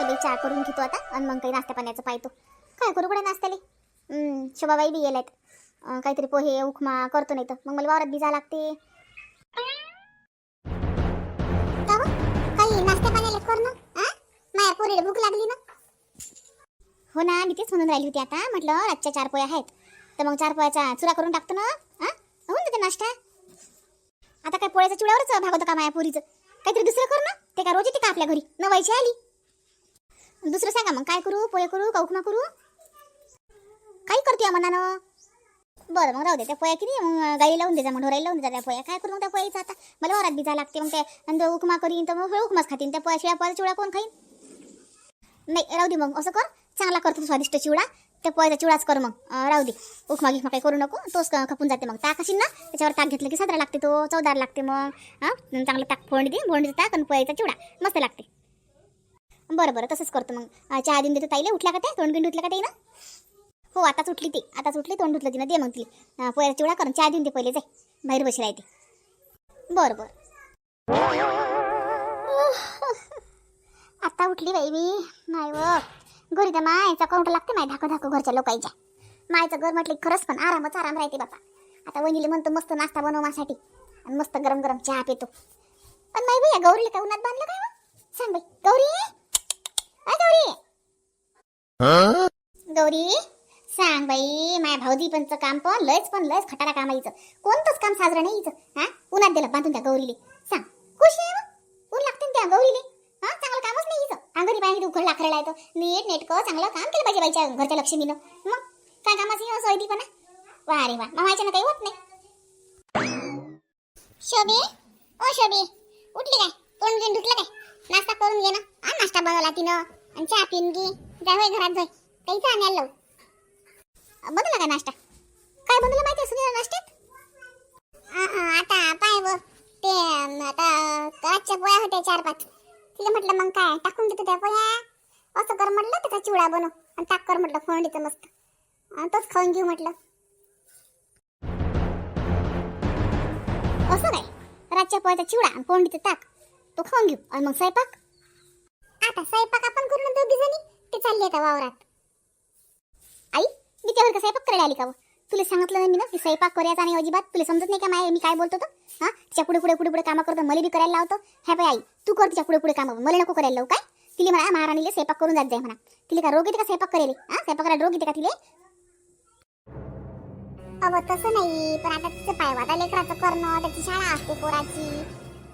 चल बाई चहा करून घेतो आता. आणि मग काही नाश्ता पाण्याचं पाहतो. काय करू कुठे नाश्त्याले? शोभाबाई बी गेल्यात. काहीतरी पोहे उपमा करतो नाही तर. मग मला वावरात बी जा लागते. हो? काही नाश्ता पाण्याला कर ना. माया पोरीला भूक लागली ना. हो ना मी तेच म्हणून राहिली होती आता. म्हटलं रातच्या चार पोया आहेत. तर मग चार पोयाचा चुरा करून टाकतो ना. हा होऊन जाते नाश्ता. आता काय पोळ्याच्या चुड्यावरच भागवतो का माया पोरीचं? काहीतरी दुसरं कर ना. ते का रोज येते का आपल्या घरी? नवायची आली. दुसरं सांगा मग काय करू? पोहे करू का उपमा करू? काही करते या मनानं? बरं मग राहू दे त्या पोया किती मग गाई लावून दे जा मग ढोराई लावून देजा त्या पोया काय करू मग त्या पोयाचा आता? मला वरात बी लागते मग ते नंतर उपमा करीन तर मग उपमाच खातीन. त्या पोया शिळ्या पोया चिवडा कोण खाईन? नाही राहू दे मग असं कर. चांगला करतो स्वादिष्ट चिवडा. त्या पोयाचा चिवडाच कर मग. राहू दे. उपमा गिकमा काही करू नको. तोच खपून जाते मग. ताक असेल ना त्याच्यावर ताक घेतलं की साजरा लागते तो चवदार लागते मग. हां चांगलं ताक फोडणी दे फोडणी ताक आणि पोयाचा चिवडा. मस्त लागते. बरं बरं तसंच करतो मग. चहा देऊन देतो ताईले. उठल्या का ते तोंड बिंड उठलं का ते ना हो आताच उठली ती. आताच उठली तोंड उठलं तिनं. दे मग ती अं, चिवडा करून चहा देऊन दे पहिले. जाय. बाहेर बशी राहते. बरं बरं. आता उठली बाई मी. नाही व. घरी तर मायचा काउंट लागते माय धाको धाको घरच्या लोकांच्या. मायचं घर म्हटलं की खरंच पण आरामच आराम राहते बापा. आता वहिनीला म्हणतो मस्त नाश्ता बनव माझ्यासाठी आणि मस्त गरम गरम चहा पितो. पण नाही भैया गौरीला का उन्हात बांधलं काय सांग बाई. गौरी! गौरी. गौरी सांग बाई माया भाऊजी पंच काम पण लयच पण लयच खटारा काम आहे. कोणतंच काम साजरं नाही हिचं हा? उन्हात दिलं बांधून त्या गौरीले. सांग खुशी आहे मग? ऊन लागते ना त्या गौरीले? हा चांगलं कामच नाही हिचं अंगणी पाहिजे उघड लाकडायला येतो. नीट नेटकं चांगलं काम केलं पाहिजे बाईच्या घरच्या लक्ष्मीनं. मग काय कामाची असं पण वा रे वा मामाच्यानं काही होत नाही. शोभे ओ शोभे उठली काय? तोंड घेऊन धुतलं काय? नाश्ता करून घे ना. हा नाश्ता बनवला तिनं. आणि चहा पिऊन घे. जा होय घरात जाय काही चहा आणायला लावू का नाश्ता? काय बनवलं माहिती असं नाश्त्यात? आ, आता पाय व ते आता रातच्या पोया होत्या चार पाच. तिला म्हटलं मग काय टाकून देतो त्या पोया असं कर म्हटलं त्याचा चिवडा बनव. आणि टाक कर म्हटलं फोंडीचं मस्त. आणि तोच खाऊन घेऊ म्हटलं. असं काय? रातच्या पोळ्याचा चिवडा आणि फोंडीचं ताक. तो खाऊन घेऊ. आणि मग स्वयंपाक? आता स्वयंपाक आपण करू ना दोघी जणी? ते चालले आता वावरात. आई मी त्यावर का स्वयंपाक करायला आली का तुला सांगितलं नाही मी ना की स्वयंपाक करायचा नाही अजिबात. तुला समजत नाही का माय? मी काय बोलतो तर हा? तिच्या पुढे पुढे पुढे पुढे कामं करतो मला बी करायला लावतो. हे बाई आई तू कर तिच्या पुढे पुढे कामं. मला नको करायला लावू काय? तिला म्हणा महाराणीला स्वयंपाक करून जात जाय म्हणा. तिला का रोग येते का स्वयंपाक करेल हा? स्वयंपाक करायला रोग येते का तिले? अव तसं नाही पण आता तिचं पायवाटा लेकराचं करणं त्याची शाळा असते पोराची.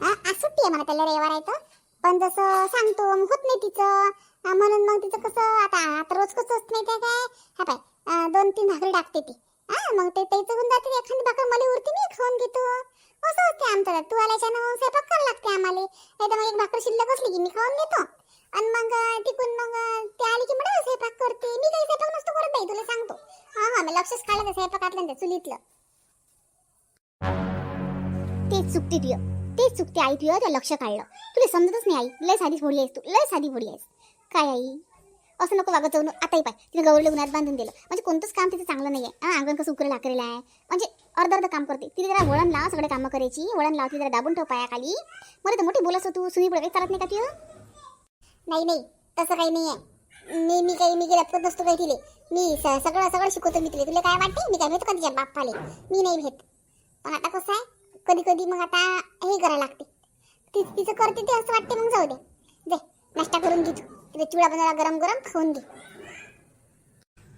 हा आज सुट्टी आहे म्हणा त्याला रविवार आहे तर. पण जसं सांगतो मग होत नाही तिचं. म्हणून मग तिचं कसं आता आता रोज कसं होत नाही ते काय? हा पाय दोन तीन भाकरी टाकते ती. हा मग ते त्याचं होऊन जाते एखादी भाकर मला उरते मी खाऊन घेतो. असं होते आमचं. तू आल्याच्यानं मग स्वयंपाक करावं लागते आम्हाला. नाही मग एक भाकर शिल्लक असली की मी खाऊन घेतो. आणि मग टिकून तिकून मग ते आली की म्हणा स्वयंपाक करते. मी काही स्वयंपाक नसतो करत बाई तुला सांगतो. हा हा मी लक्षच काढलं त्या स्वयंपाकातलं त्या चुलीतलं. तेच चुकते तुझं तेच चुकते आई तुझं ते लक्ष काढलं. तुला समजतच नाही आई लय साधी फोडी आहेस तू लय साधी फोडी आहेस. काय आई? असं नको वागत जाऊन आताही पाय तिने गौरीला उन्हात बांधून दिलं. म्हणजे कोणतंच काम तिचं चांगलं नाही आहे हा अंगण कसं उकरेल लाकरेलं आहे. म्हणजे अर्ध अर्ध काम करते. तिथे जरा वळण लाव सगळे कामं करायची. वळण लाव ती जरा दाबून ठेव पायाखाली. मला तर मोठी बोलस तू सुनी पुढे काही चालत नाही का तुझं नाही नाही. तसं काही नाही आहे मी मी काही मी गेल्यात नसतो काही तिले. मी सगळं सगळं शिकवतो मी तिले. तुला काय वाटते मी काय भेटतो का तिच्या बाप्पाले? मी नाही भेट. पण आता कसं आहे? कधी कधी मग आता हे करायला लागते. तीच तिचं करते ते असं वाटते मग जाऊ दे. दे नाश्ता करून घे तू. तिथे चिवडा बनवला गरम गरम खाऊन घे.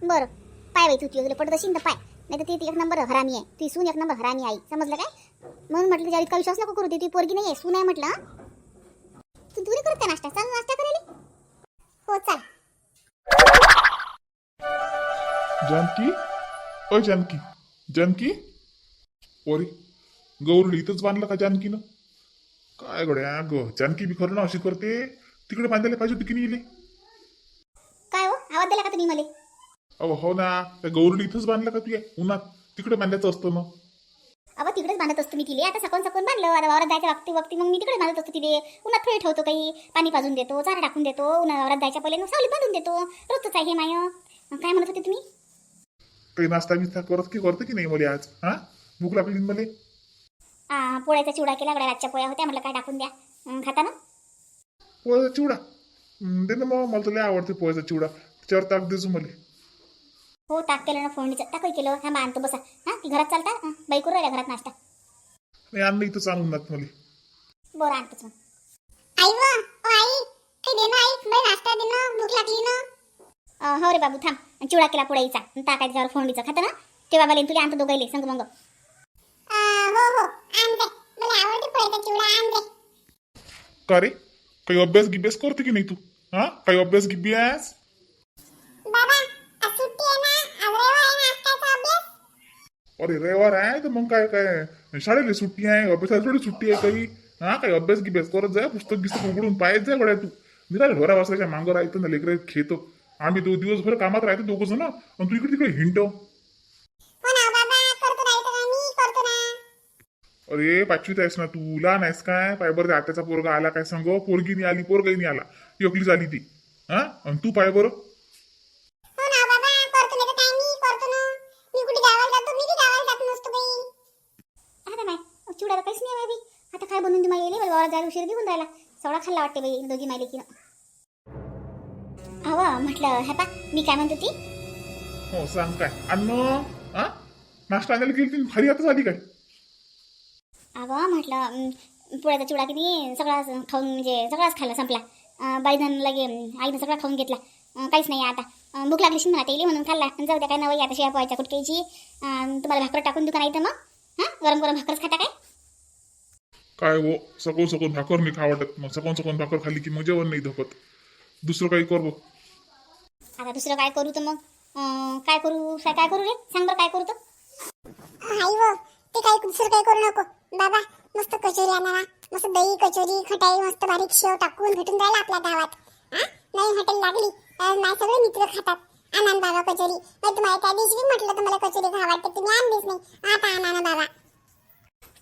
बरं. पाय बाई तू वगैरे पडत असेल तर पाय. नाही तर ती एक नंबर हरामी आहे. ती सून एक नंबर हरामी आई. समजलं काय? म्हणून म्हटलं ज्या इतका विश्वास नको करू ती ती पोरगी नाही आहे सून आहे म्हटलं तू तुरी करत नाश्ता. चाल नाश्ता करायला. हो चाल. जानकी? ओ जानकी. जानकी? ओरी गौरली इथंच बांधलं का जानकीनं? काय गड्या ग जानकी बी खरं ना अशी करते तिकडे बांधायला पाहिजे होती की नाही इले? काय हो? आवाज दिला का तुम्ही मला? अहो हो ना. त्या गौरली इथंच बांधलं का तुया? उन्हात. तिकडे बांधायचं असतं ना अहो तिकडेच बांधत असतो मी तिले. आता सकून सकून बांधलं. आता वावरात जायच्या वक्ती वक्ती मग मी तिकडे बांधत असतो तिले. उन्हात फळे ठेवतो काही. पाणी पाजून देतो चारा टाकून देतो. उन्हा वावरात जायच्या पहिले मग सावली बांधून देतो. रोजच आहे हे माय. मग काय म्हणत होते तुम्ही? काही नाश्ता बिस्ता करत की करते की नाही मला आज? हा? भूक लागली मला? पोळ्याचा चिवडा केला गड्या रातच्या पोळ्या होत्या म्हटलं काय टाकून द्या. खाता ना. पोळ्याचा चिवडा? दे ना मग मला तर लय आवडते पोह्याचा चिवडा. त्याच्यावर ताक देजो मला. हो ताक केलं ना फोडणीचं. ताकही केलं. हा मा आणतो बसा. हा ती घरात चालता? बाई करू राहिल्या घरात नाश्ता? नाही अन्न इथं आणून नात मला. बरं आणतोच मग. आई व ओ आई काही दे ना आई. बाई नाश्ता दे ना भूक लागली ना. हो रे बाबू थांब. चिवडा केला पुढेचा ताकाय त्याच्यावर फोडणीचा. खाता ना. तेव्हा मला तुला आणतो दोघायले संग मग. हो हो आणते मला आवडते पुढेचा चिवडा आणते का रे काही अभ्यास गिभ्यास करते की नाही तू हा काही अभ्यास गिभ्यास बाबा आज सुट्टी आहे ना आज रविवार आहे नाश्त्याचा अभ्यास अरे रविवार आहे तर मग काय काय शाळेला सुट्टी आहे अभ्यासाला थोडी सुट्टी आहे काही हा काही अभ्यास गिभ्यास करत जाय पुस्तक गिस्तक उघडून पाहत जाय गड्या तू निराळ ढोरा वासराच्या मांगर राहतं ना लेकर खेतो आम्ही दो दिवसभर कामात राहतो दोघं जण आणि तू इकडे तिकडे हिंडव अरे पाचवीत आहेस ना तू लहान आहेस काय? पाय बरं आत्याचा पोरगा आला काय सांग? पोरगी नाही आली पोरगाही नाही आला एकलीच आली ती. हा? आणि तू पाय बरं. हो ना बाबा करतो नाही तर आता चिवडा काहीच नाही बाई. आता काय बनवून देऊ माहिती बाबा जायला उशीर घेऊन राहिला. सवडा खाल्ला वाटते बाई दोघी माहिती की. हवा म्हटलं हे पा मी काय म्हणतो ती हो सांग काय. अन्न हा? नाश्ता आणायला गेली ती खाली आताच आली काय? अगं म्हटलं पोळ्याचा चिवडा किती सगळाच खाऊन म्हणजे सगळाच खाल्ला संपला. बाईनं लगे आईनं सगळा खाऊन घेतला. काहीच नाही आता. भूक लागली म्हणा तेली म्हणून खाल्ला. आणि जाऊ द्या काय नवई आता शिया पोहायच्या कुटक्याची. तुम्हाला भाकर टाकून दुकान येतं मग? हां? गरम गरम भाकरच खाता काय? काय हो सकून सकून भाकर नाही खा वाटत मग सकून सकून भाकर खाल्ली की मग जेवण नाही धपत दुसरं काही कर? आता दुसरं काय करू तर मग? काय करू? काय काय करू रे? सांग बरं काय करू तर? आई व ते काही दुसरं काही करू नको. बाबा मस्त कचोरी आणा मस्त दही कचोरी खटाई मस्त बारीक शेव टाकून भेटून राहिला आपल्या गावात. हा? नवीन हॉटेल लागली. माझे सगळे मित्र खातात. आणा बाबा कचोरी. मग तुम्हाला त्या दिवशी म्हटलं तुम्हाला कचोरी खा वाटते? तुम्ही आणलीच नाही. आता आणा ना बाबा.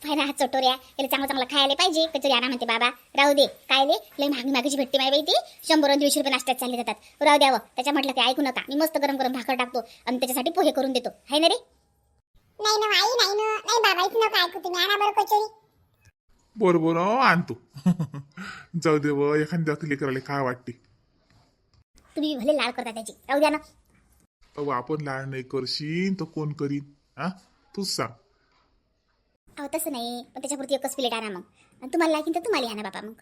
फायदा हा चटोऱ्या. याला चांगलं चांगलं खायला पाहिजे. कचोरी आणा म्हणते बाबा. राहू दे. काय दे लय महाग मागेची भेटते माय बाई ती. शंभर आणि दीडशे रुपये नाश्त्यात चालले जातात. राहू द्यावं त्याच्या म्हटलं की ऐकू नका. मी मस्त गरम गरम भाकर टाकतो. आणि त्याच्यासाठी पोहे करून देतो. हाय ना रे? नाही ना आई नाही ना नाही बाबा इथं नका ऐकू तुम्ही. आणा बरं कचोरी. बरं बरं आणतो जाऊ दे व एखाद्या लेकराला काय वाटते? तुम्ही भले लाड करता त्याची. राहू द्या ना. अहो आपण लाड नाही करशील तर कोण करीन? हा? तूच सांग. अहो तसं नाही. पण त्याच्यापुरती एकच प्लेट आणा मग. आणि तुम्हाला लागेल तर तुम्हाला आणा बाबा मग.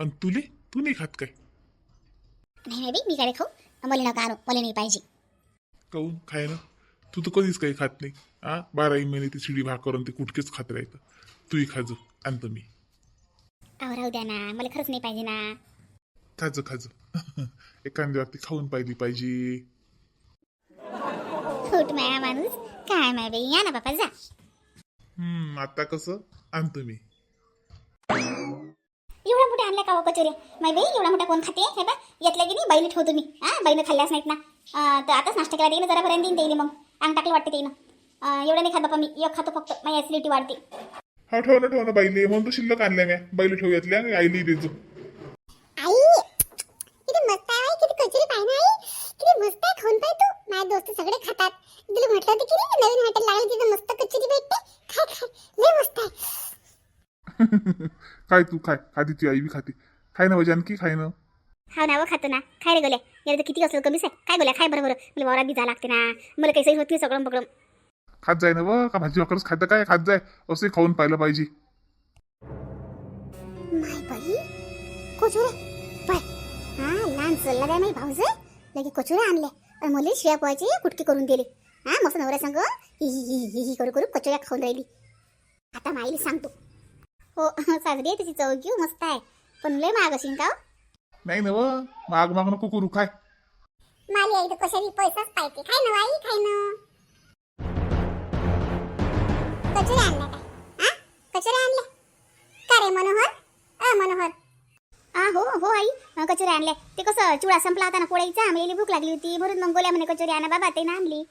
आणि तुले? तू नाही खात काय? नाही नाही बाई मी काय खाऊ. मला नका आणू. मला नाही पाहिजे. काऊन? खाय ना तू तर कधीच काही खात नाही. हा बाराही महिने ती शिडी भाकर आणि ते कुठकेच खात राहतं तूही खाजो आणतो मी. अहो राहू द्या ना. मला खरंच नाही पाहिजे ना. खाजो खाजो एखाद्या व्यक्ती खाऊन पाहिली पाहिजे. फूट माया माणूस. काय माय बाई? या ना बाबा जा. हम्म आता कसं? आणतो मी. एवढा मोठा आणला का हो कचोऱ्या माय बाई एवढा मोठा कोण खाते? हे बा यातल्या की नाही? बाईने ठेवतो मी. हा बाईनं खाल्ल्याच नाहीत ना. अं, तर आताच नाश्ता केला देईन जरापर्यंत देईन देईन मग. अंग टाकलं वाटते देईन एवढं नाही खात बापा मी. एक खातो फक्त. माझी ॲसिडिटी वाढते. हा ठेव ना ठेव ना बाईले म्हणून तो शिल्लक आणल्या म्या. बाईले ठेव यातल्या आईली देजो आई किती मस्त आहे आई, किती कचोरी पाहिजे आई किती मस्त आहे. खाऊन पाय तू. माझे दोस्त सगळे खातात. तुला म्हटलं होतं की नाही नवीन हॉटेल लागलं तिथं मस्त कचोरी भेटते. खाय लय मस्त आहे. काय तू खाय. खाती ती आई बी खाते. खाय ना जानकी खाय ना? हा ना व खातो ना. खाय रे गोल्या याला तर किती असलं कमीच आहे. काय गोल्या खाय बरं बरं मला वावरात बी जा लागते ना. मला काही सही होत नाही सगळं पकडून. खात जाय ना व? का भाजी भाकरच खातं काय खात जाय? असे खाऊन पाहिलं पाहिजे. माय बाई कचोरे. पाय हा लहान चलला काय माझी भाऊज लगे कचोऱ्या आणल्या आणि मला शिळ्या पोहायची कुटकी करून दिली. हा मस्त नवऱ्या सांग ही ही ही ही ही करू करू कचोऱ्या खाऊन राहिली. आता माईला सांगतो. हो साजरी आहे त्याची चव घेऊ मस्त आहे. पण लय महाग असेल का हो? नाही ना व माग माग नको करू काय माली आई तर कशाने पैसाच पाहिजे खाय ना आई खाय ना कचोरी आणल्या काय? हा कचोरी आणल्या? का रे मनोहर? अ मनोहर. हा हो हो आई अं, आणले. ते कसं चिवडा संपला होता ना पोळ्याचा मला भूक लागली होती. भरून मग गोल्या म्हणे कचोरी आणा बाबा ते ना आणली.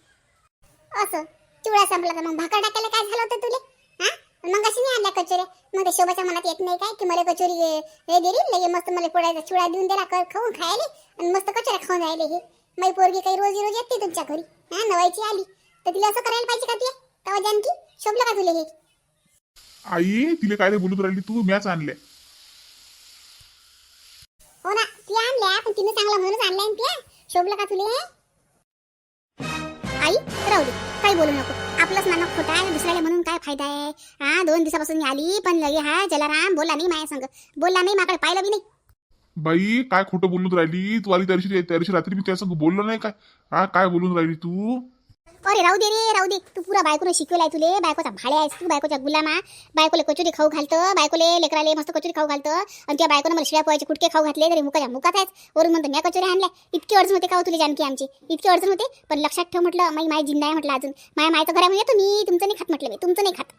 असं चिवडा संपला तर मग भाकर टाकायला काय झालं होतं तुले? हा मग अशी नाही आणल्या कचोऱ्या मग ते शोभाच्या मनात येत नाही काय की मला कचोरी हे दिली लगे मस्त मला पोळ्याचा चिवडा देऊन दिला कर खाऊन खायले. आणि मस्त कचोऱ्या खाऊन राहिले हे. माझी पोरगी काही रोज रोज येते तुमच्या घरी. हा नवायची आली. तर तिला असं करायला पाहिजे का तुला तेव्हा जानकी शोभलं का तुला हे? आई तिला काय रे बोलत राहिली तू? मॅच आणल्या. हो ना ती आणल्या पण तिने चांगला म्हणूनच आणलाय त्या. शोभलं का तुले आई राहू दे. काही बोलू नको. आपलंच नाणं खोटं आहे दुसऱ्याला म्हणून काय फायदा आहे? हा दोन दिवसापासून मी आली पण लगे हा जलाराम बोलला नाही माझ्या संग. बोलला नाही माकडे पाहिलं बी नाही. बाई काय खोटं बोलून राहिली? तू आली त्या दिवशी त्या दिवशी रात्री मी त्यासंग बोललो नाही काय? हा काय बोलून राहिली तू? अरे राहू दे रे राहू दे. तू पुरा बायकोनं शिकवलाय तुले. बायकोचा भाड्या आहेस तू बायकोच्या गुलामा. बायकोले कचोरी खाऊ घालतं. बायकोले लेकराले मस्त कचोरी खाऊ घालतं. आणि त्या बायकोनं मला शिळ्या पोहायचे कुटके खाऊ घातले. तरी मुकाच्या मुकात आहेस. वरून म्हणतो म्या कचोरी आणल्या. इतकी अडचण होते का हो तुले जानकी आमची? इतकी अडचण होते? पण लक्षात ठेव म्हटलं माई माय जिंदा आहे म्हटलं अजून. माय मायचं घरामध्ये येतो मी तुमचं नाही खात म्हटलं मी. तुमचं नाही खात.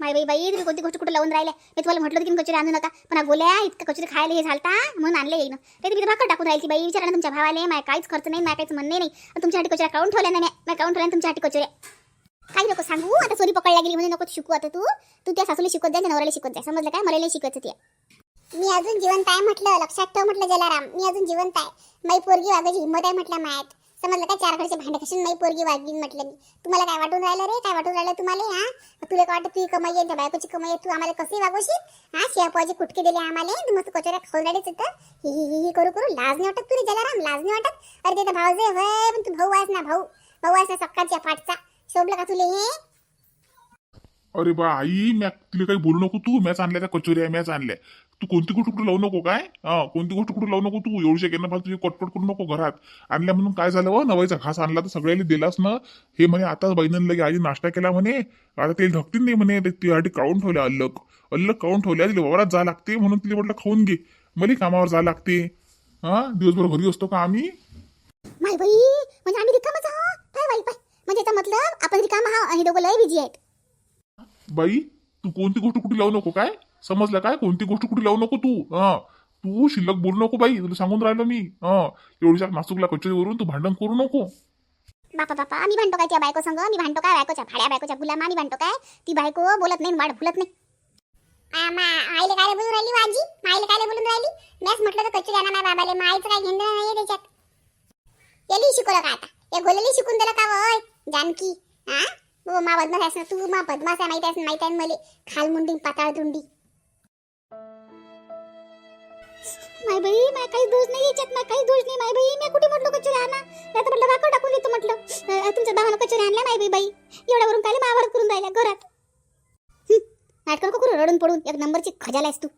माय बाई बाई तुम्ही कोणती गोष्ट कुठं लावून राहिल्या मी तुम्हाला म्हटलं होतं की कचोरी आणू नका. पण गोल्या इतकं कचोरी खायला हे झालता म्हणून आणले येईन ते तुम्ही भाकर टाकून राहिली बाई. विचारा तुमच्या भावाले माय काहीच खर्च नाही माय काहीच म्हणणे नाही आणि तुमच्यासाठी कचोऱ्या काढून ठेवल्या नाही माय. काढून ठेवल्या तुमच्यासाठी कचोऱ्या. काही नको सांगू आता चोरी पकडल्या गेली म्हणून नको शिकू आता तू. तू त्या सासूला शिकवत जाय नवऱ्याला शिकवत जाय समजलं काय? मला शिकवत ते मी अजून जिवंत आहे म्हटलं लक्षात ठेव म्हटलं जलाराम. मी अजून जिवंत आहे. माई पोरगी वागायची हिंमत आहे म्हटलं मायात. समजलं काय? चार कडचे भांडे कशी नाही पोरगी वागीन म्हटलं मी. तुम्हाला काय वाटून राहिलं रे? काय वाटून राहिलं तुम्हाला? हा? तुला काय वाटतं? तुझी कमाई आहे त्या बायकोची कमाई आहे तू आम्हाला कसे वागवशील? हा? शियापोहाचे कुटके दिले आम्हाला? तू मस्त कचोऱ्या खोलडाडीच होतं. ही ही ही ही करू करू. लाज नाही वाटत तुला जलाराम? लाज नाही वाटत? अरे ते भाऊ जे होय पण तू भाऊ आहेस ना भाऊ. भाऊ आहेस ना सकाळच्या पाठचा. शोभलं का तुले हे? अरे बा आई मॅ तिला काही बोलू नको तू. मॅच आणल्या त्या कचोऱ्या मॅच आणल्या. तू कोणती गोष्ट कुठे लावू नको काय? हा कोणती गोष्ट कुठे लावू नको तू? एवढी शेकेनं फार तुझी कटपट करू नको घरात. आणल्या म्हणून काय झालं व? नवाईचा घास आणला तर सगळ्याला दिलास ना? हे म्हणे आता बहिणीनं लगे आधी नाश्ता केला म्हणे. आता ते ढकतील नाही म्हणे ते तिच्यासाठी काढून ठेवल्या अल्लक अल्लक काढून ठेवल्या तिला वावरात जा लागते म्हणून तिला म्हटलं खाऊन घे. मला कामावर जा लागते. हा दिवसभर घरी असतो का आम्ही? म्हणजे आम्ही रिकामच म्हणजे याचा मतलब आपण रिकाम आहो आणि दोघं लय बिझी आहेत. बाई तू कोणती गोष्ट कुठे लावू नको काय? समजलं काय? कोणती गोष्ट कुठे लावू नको तू? हा. तू शिल्लक बोलू नको बाई तुला सांगून राहिलो मी. हा. एवढ्या नासूकला कचोरीवरून तू भांडण करू नको. बापा बापा आम्ही भांडतो काय त्या बायको संग? मी भांडतो काय बायकोच्या भाड्या बायकोच्या गुलामा? आम्ही भांडतो काय? ती बायको बोलत नाही वाढ भुलत नाही. आमा आईले काय बोलून राहिली वाजी माईले काय बोलून राहिली? मॅच म्हटलं तर कच्ची जाणार माझ्या बाबाले. माईचं काय घेणं नाहीये त्याच्यात. याली शिकवलं का आता? या गोल्याला शिकून दिलं का वय? जानकी हा हो मा बदमाश आहेस ना तू? मा बदमाश आहे माहिती आहेस माहिती आहे मला. खाल मुंडी पाताळ तुंडी माय बाई माय काही दोष नाही याच्यात माय काही दोष नाही माय बाई. मी कुठे म्हटलं कचोरी आणा? नाही तर म्हटलं भाकर टाकून देतो म्हटलं. अं, तुमच्या भावानं कचोरी आणल्या माय बाई बाई? एवढ्यावरून काय मावाड करून राहिल्या घरात? हं, नाटकं नको करू रडून पडून. एक नंबरची खजाला आहेस तू.